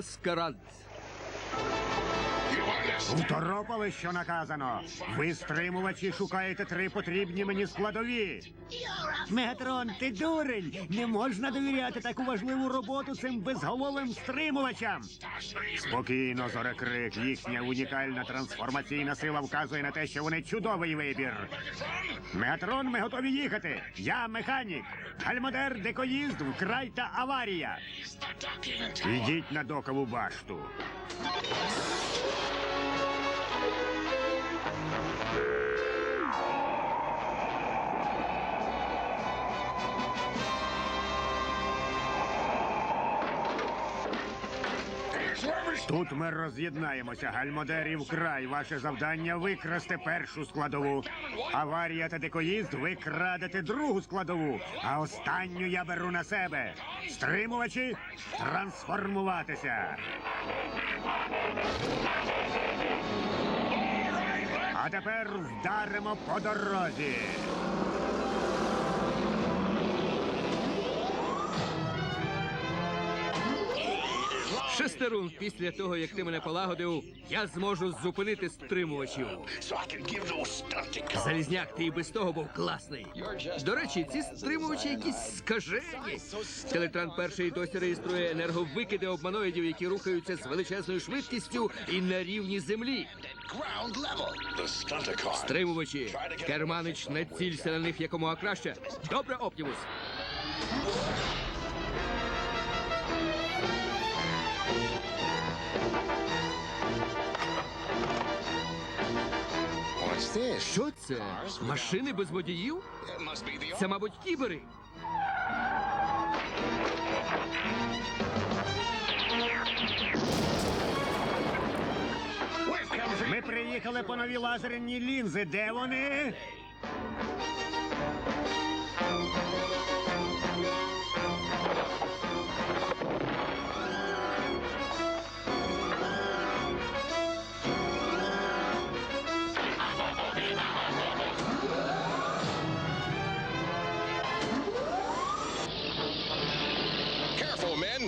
Маскарад. Второпали, що наказано. Ви стримувачі шукаєте три потрібні мені складові. Мегатрон, ти дурень! Не можна довіряти таку важливу роботу цим безголовим стримувачам. Спокійно, зорекрик. Їхня унікальна трансформаційна сила вказує на те, що вони чудовий вибір. Мегатрон, ми готові їхати. Я механік. Гальмодер, декоїзд, вкрай та аварія. Ідіть на докову башту. Тут ми роз'єднаємося. Гальмодерів край. Ваше завдання викрасти першу складову. Аварія та декоїзд ви крадете другу складову. А останню я беру на себе. Стримувачі трансформуватися. А тепер вдаримо по дорозі. Шестерун, після того, як ти мене полагодив, я зможу зупинити стримувачів. Залізняк, ти і без того був класний. До речі, ці стримувачі якісь скажені. Телетран перший досі реєструє енерговикиди обманоїдів, які рухаються з величезною швидкістю і на рівні землі. Стримувачі. Керманич, не цілься на них якомога краще. Добре, Оптімус. Що це? Машини без водіїв? Це, мабуть, кібери. Ми приїхали по нові лазерні лінзи. Де вони?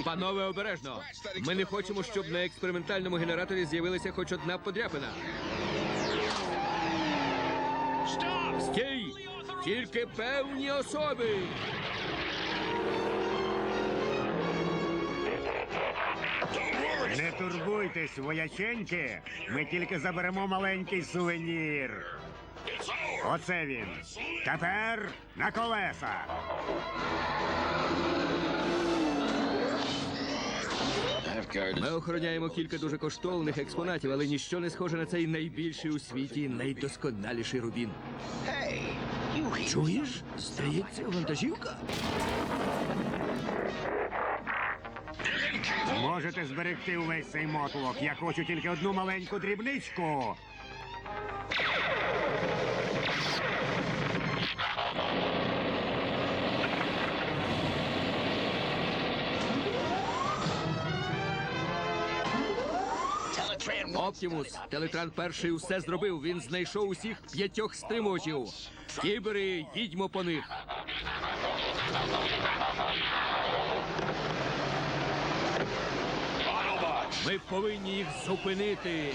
Панове, обережно. Ми не хочемо, щоб на експериментальному генераторі з'явилася хоч одна подряпина. Стій! Тільки певні особи. Не турбуйтесь, вояченьки. Ми тільки заберемо маленький сувенір. Оце він. Тепер на колеса. Ми охороняємо кілька дуже коштовних експонатів, але ніщо не схоже на цей найбільший у світі, найдосконаліший рубін. Чуєш? Здається, вантажівка. Можете зберегти увесь цей мотлок. Я хочу тільки одну маленьку дрібничку. Оптімус, Телетран перший усе зробив. Він знайшов усіх п'ятьох стримувачів. Кібери, їдьмо по них. Ми повинні їх зупинити.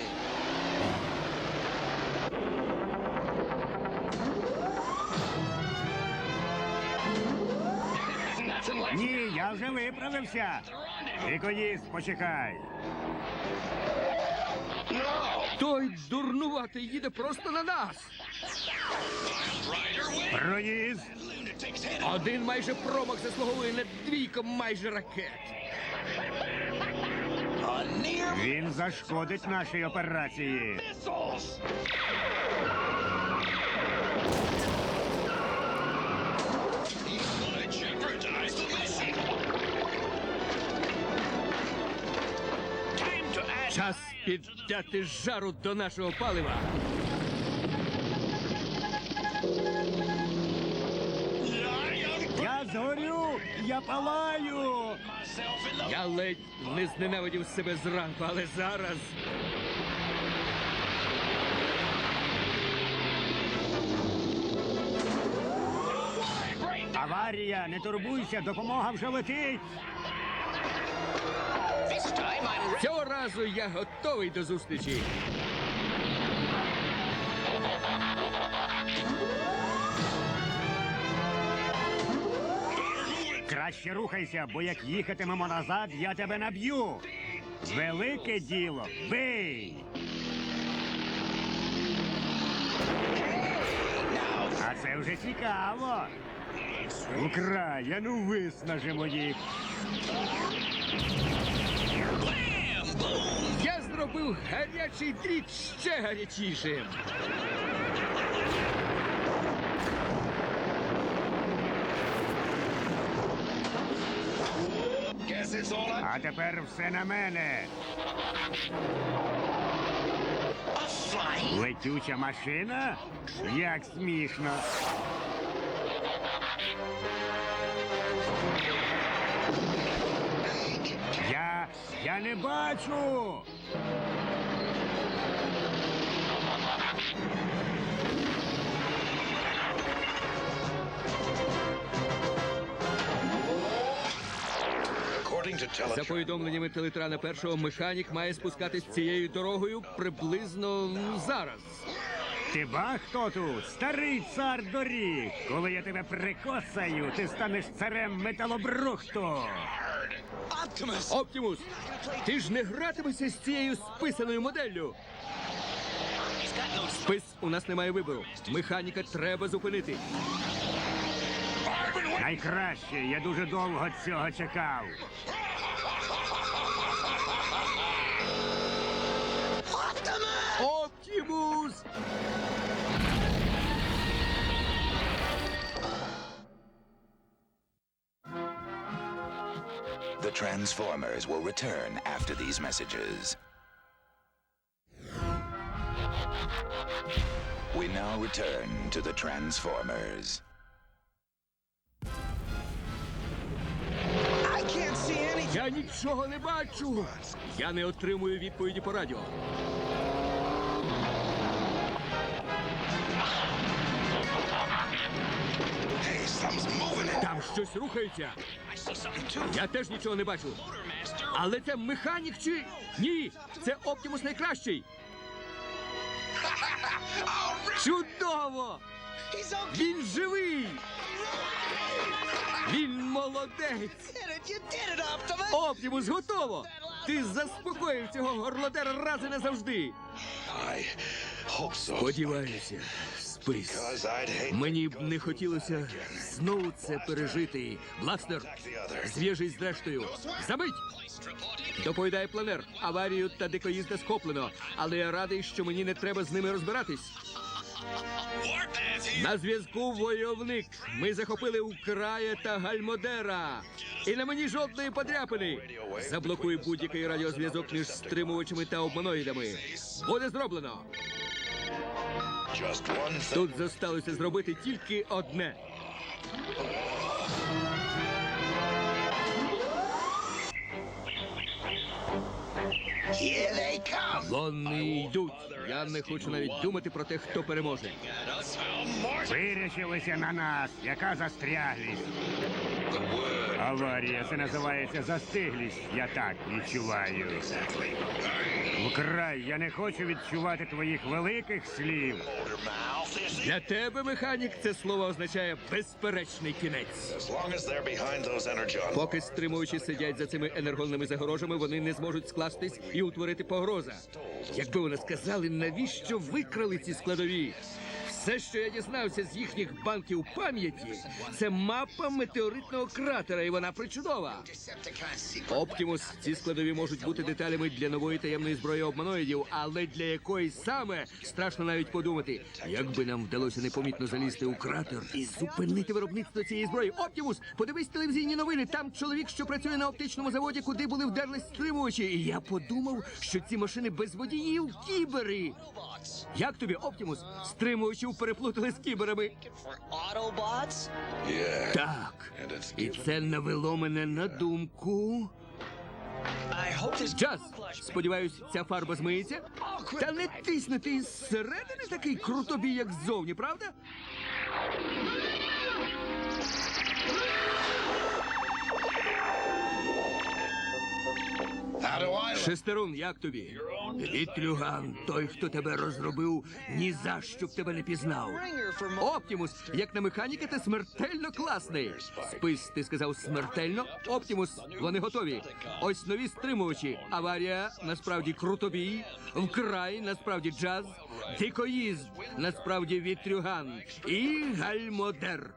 Ні, я вже виправився. Ікоїст, почекай. Той дурнуватий їде просто на нас. Проїзд. Один майже промах заслуговує на двійко майже ракет. Він зашкодить нашій операції. Час піддати жару до нашого палива. Я згорю! Я палаю! Я ледь не зненавидів себе зранку, але зараз. Аварія, не турбуйся, допомога вже летить. Цього разу я готовий до зустрічі. Краще рухайся, бо як їхатимемо назад, я тебе наб'ю. Велике діло. Бий! А це вже цікаво. Украй, а ну виснажимо їх. Зробив гарячий дріт ще гарячішим. А тепер все на мене. Летюча машина? Як смішно. Я. не бачу. За повідомленнями телетрана першого, механік має спускатись цією дорогою приблизно м, зараз. Ти ба хто тут? Старий цар доріг. Коли я тебе прикосаю, ти станеш царем металобрухту. Оптімус, ти ж не гратимешся з цією списаною моделлю. Спис, у нас немає вибору. Механіка треба зупинити. Найкраще, я дуже довго цього чекав. Оптімус! Transformers will return after these messages. We now return to the Transformers. Я нічого не бачу. Я не отримую відповіді по радіо. Там щось рухається. Я теж нічого не бачу. Але це механік чи. Ні, це Оптімус найкращий. Чудово! Він живий! Він молодець! Оптімус готово! Ти заспокоїв цього горлодера раз і назавжди! Сподіваюся, спис. Мені б не хотілося знову це пережити. Бластер, зв'яжись з рештою. Забить! Доповідає планер. Аварію та дикоїзда схоплено, але я радий, що мені не треба з ними розбиратись. На зв'язку войовник. Ми захопили Украє та Гальмодера. І на мені жодної подряпини. Заблокуй будь-який радіозв'язок між стримувачами та обманоїдами. Буде зроблено. Тут зосталося зробити тільки одне. Вони йдуть. Я не хочу навіть думати про те, хто переможе. Вирішилися на нас. Яка застряглість? Аварія, це називається застиглість. Я так відчуваю. Вкрай, я не хочу відчувати твоїх великих слів. Для тебе, механік, це слово означає безперечний кінець. Поки стримуючі сидять за цими енергонними загорожами, вони не зможуть скластись і утворити погроза. Якби вони сказали, навіщо викрали ці складові? Все, що я дізнався з їхніх банків пам'яті, це мапа метеоритного кратера, і вона причудова. Оптімус, ці складові можуть бути деталями для нової таємної зброї обманоїдів, але для якої саме страшно навіть подумати. Як би нам вдалося непомітно залізти у кратер і зупинити виробництво цієї зброї. Оптімус, подивись телевізійні новини. Там чоловік, що працює на оптичному заводі, куди були вдерлись стримувачі. І я подумав, що ці машини без водіїв кібери. Як тобі, Оптімус? Стримувачів переплутали з кіберами. Так. І це навело мене на думку. Час! Сподіваюсь, ця фарба змиється. Та не тисни, ти зсередини такий крутобій, як ззовні, правда? Шестерун, як тобі? Вітрюган, той, хто тебе розробив, ні за що б тебе не пізнав. Оптімус, як на механіка, ти смертельно класний. Спис, ти сказав смертельно. Оптімус, вони готові. Ось нові стримувачі. Аварія, насправді крутобій. Вкрай, насправді джаз. Дикоїзд, насправді вітрюган. І гальмодер.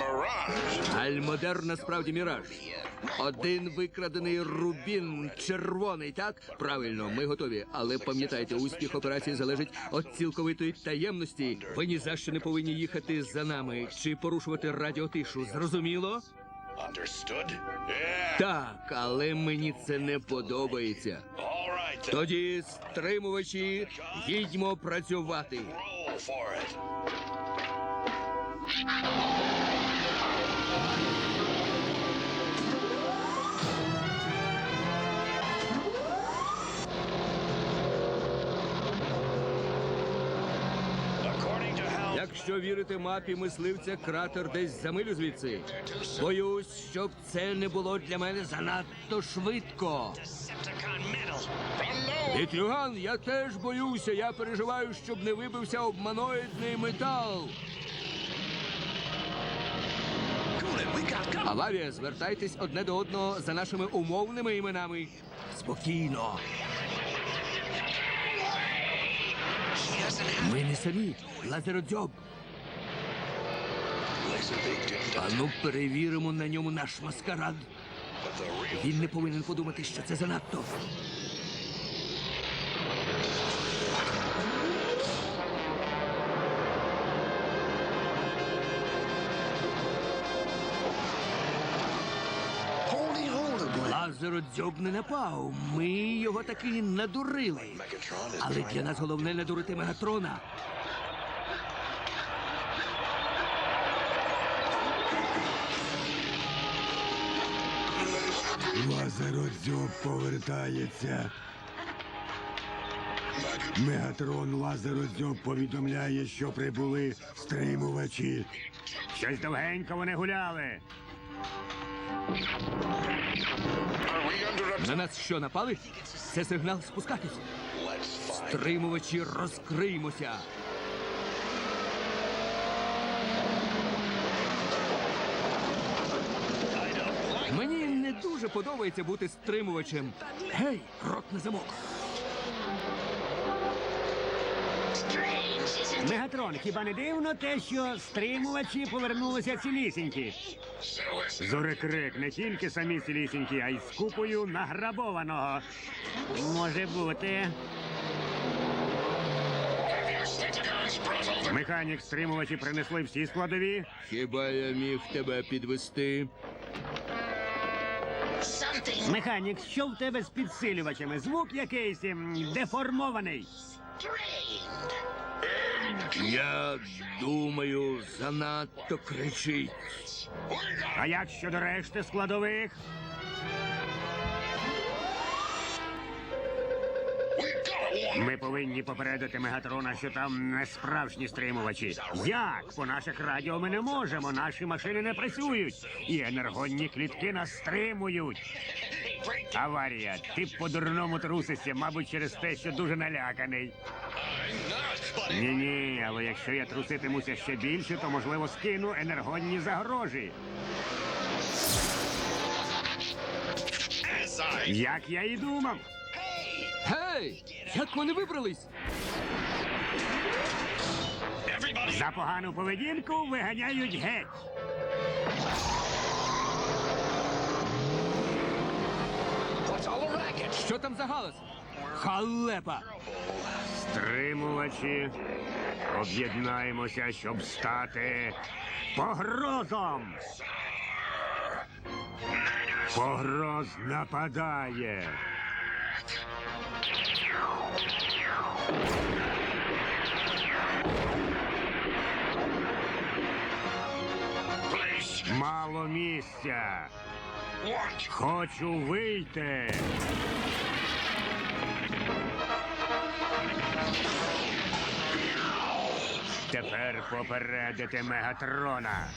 Mirage. Насправді міраж. Один викрадений рубін червоний, так? Правильно, ми готові. Але пам'ятайте, успіх операції залежить від цілковитої таємності. Ви ні за що не повинні їхати за нами чи порушувати радіотишу. Зрозуміло? Так, але мені це не подобається. Right. Тоді, стримувачі, їдьмо працювати. Якщо вірити мапі мисливця, кратер десь за милю звідси. Боюсь, щоб це не було для мене занадто швидко. Вітрюган, я теж боюся. Я переживаю, щоб не вибився обманоїдний метал. Аварія, звертайтесь одне до одного за нашими умовними іменами. Спокійно. Ми не самі. Лазеродзьоб. А ну перевіримо на ньому наш маскарад. Він не повинен подумати, що це занадто. It, Лазеродзьоб не напав. Ми його таки надурили. Але для нас головне надурити Мегатрона. Лазеродзьоб повертається. Мегатрон Лазеродзьоб повідомляє, що прибули стримувачі. Щось довгенько вони гуляли. На нас що напали? Це сигнал спускатись. Стримувачі, розкриймося. Мені не дуже подобається бути стримувачем. Гей, рот на замок. Мегатрон, хіба не дивно те, що стримувачі повернулися цілісінькі? Зорекрик не тільки самі цілісінькі, а й з купою награбованого. Може бути. Механік стримувачі принесли всі складові. Хіба я міг тебе підвести? Механік, що в тебе з підсилювачами? Звук якийсь ем, деформований. Я думаю, занадто кричить. А як щодо решти складових? Ми повинні попередити Мегатрона, що там не справжні стримувачі. Як? По наших радіо ми не можемо. Наші машини не працюють. І енергонні клітки нас стримують. Аварія. Ти по-дурному трусишся, мабуть, через те, що дуже наляканий. Ні, ні, але якщо я труситимуся ще більше, то можливо скину енергонні загрожі. Як я і думав. Гей! Як вони вибрались? За погану поведінку виганяють геть. Що там за галас? Халепа! Стримувачі, об'єднаємося, щоб стати погрозом. Погроз нападає. Мало місця. Хочу вийти. Тепер попередити Мегатрона.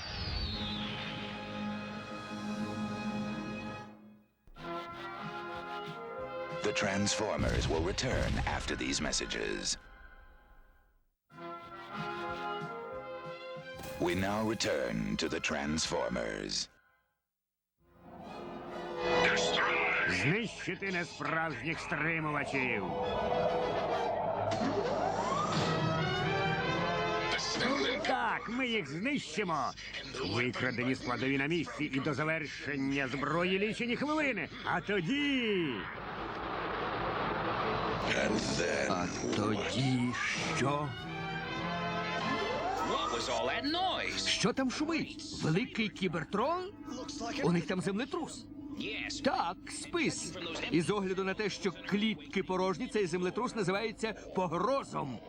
The Transformers will return after these messages. We now return to the Transformers. Знищити несправжніх стримувачів. Ми їх знищимо. Викрадені складові на місці і до завершення зброї лічені хвилини. А тоді. А тоді що? Що там шумить? Великий кібертрон? У них там землетрус. Так, спис. І з огляду на те, що клітки порожні, цей землетрус називається погрозом.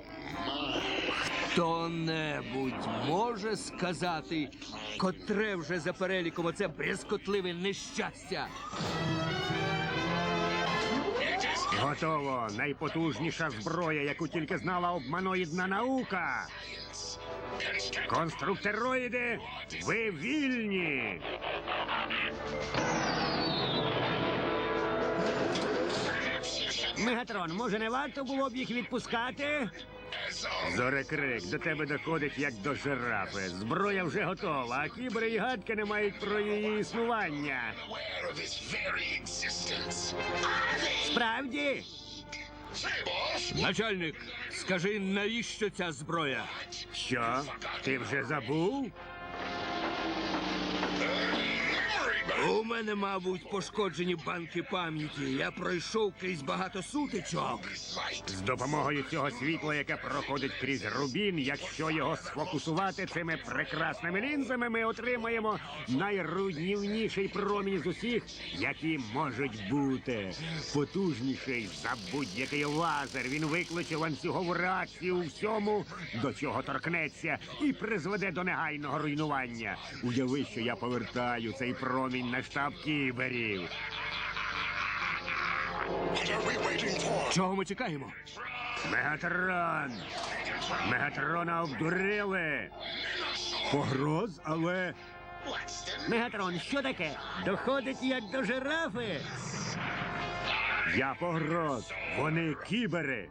Хто-небудь може сказати, котре вже за переліком оце брязкотливе нещастя. Готово. Найпотужніша зброя, яку тільки знала обманоїдна наука. Конструктероїди, ви вільні. Мегатрон, може не варто було б їх відпускати? Зорекрик, до тебе доходить як до жирафи. Зброя вже готова, а кібери і гадки не мають про її існування. Справді? Начальник, скажи, навіщо ця зброя? Що? Ти вже забув? У мене, мабуть, пошкоджені банки пам'яті. Я пройшов крізь багато сутичок. З допомогою цього світла, яке проходить крізь рубін, якщо його сфокусувати цими прекрасними лінзами, ми отримаємо найруйнівніший промінь з усіх, які можуть бути. Потужніший за будь-який лазер. Він викличе ланцюгову реакцію у всьому, до чого торкнеться, і призведе до негайного руйнування. Уяви, що я повертаю цей промінь на штаб кіберів. Чого ми чекаємо? Мегатрон! Мегатрона обдурили! Погроз, але. Мегатрон, що таке? Доходить як до жирафи. Я погроз. Вони кібери.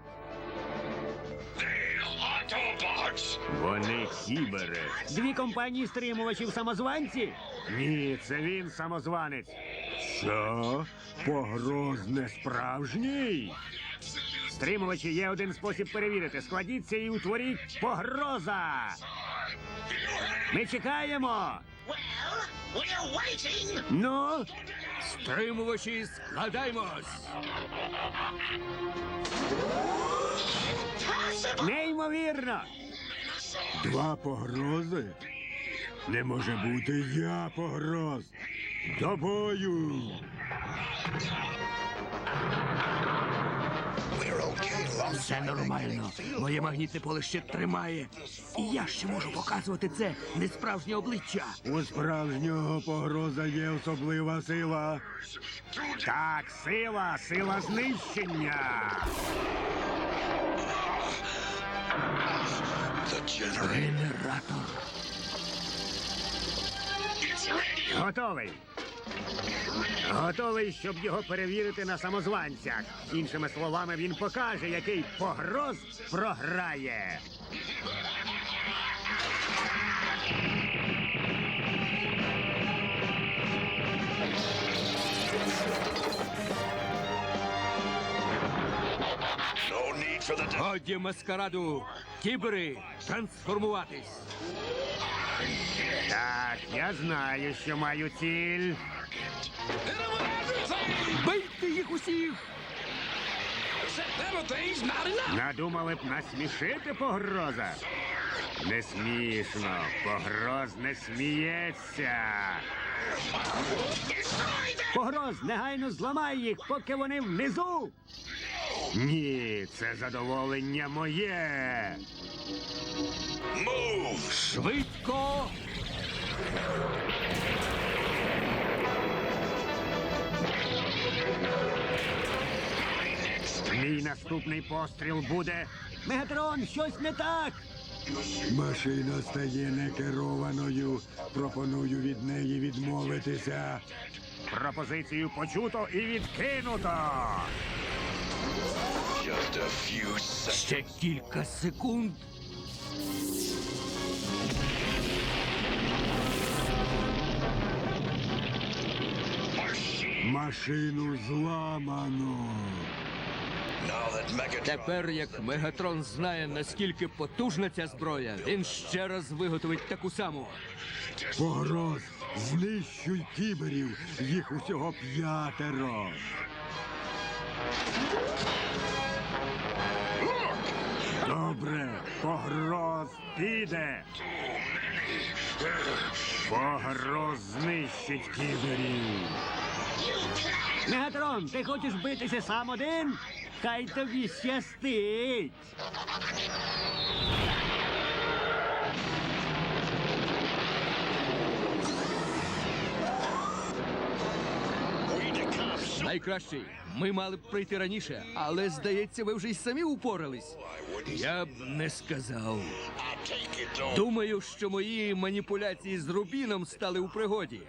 Вони кібери. Дві компанії стримувачів самозванці? Ні, це він самозванець. Що? Погроз не справжній? Стримувачі є один спосіб перевірити. Складіться і утворіть погроза. Ми чекаємо. Ну, Стримувачі, складаймось! неймовірно. Два погрози? Не може бути я погроз. До бою. We're okay, Lump. Все нормально. Моє магнітне поле ще тримає. І я ще можу показувати це несправжнє обличчя. У справжнього погроза є особлива сила. Так, сила, сила знищення. Генератор. Готовий. Готовий, щоб його перевірити на самозванцях. Іншими словами, він покаже, який погроз програє. Годі маскараду. Кібери, трансформуватись. Так, я знаю, що маю ціль. Бийте їх усіх! Надумали б насмішити погроза. Не смішно. Погроз не сміється. Погроз, негайно зламай їх, поки вони внизу. Ні, це задоволення моє. Швидко! Мій наступний постріл буде. Мегатрон, щось не так. Машина стає некерованою. Пропоную від неї відмовитися. Пропозицію почуто і відкинуто. Ще кілька секунд. Машину зламано. Тепер, як Мегатрон знає, наскільки потужна ця зброя, він ще раз виготовить таку саму. Погроз, знищуй кіберів. Їх усього п'ятеро. Добре, погроз піде. Погроз знищить кіберів. Мегатрон, ти хочеш битися сам один? Хай тобі щастить. Найкращий. Ми мали б прийти раніше, але здається, ви вже й самі упорались. Я б не сказав. Думаю, що мої маніпуляції з Рубіном стали у пригоді.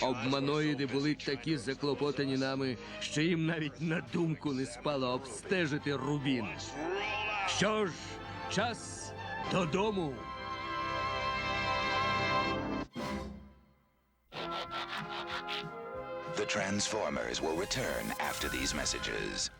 Обманоїди були такі заклопотані нами, що їм навіть на думку не спало обстежити Рубін. Що ж, час додому. The Transformers will return after these messages.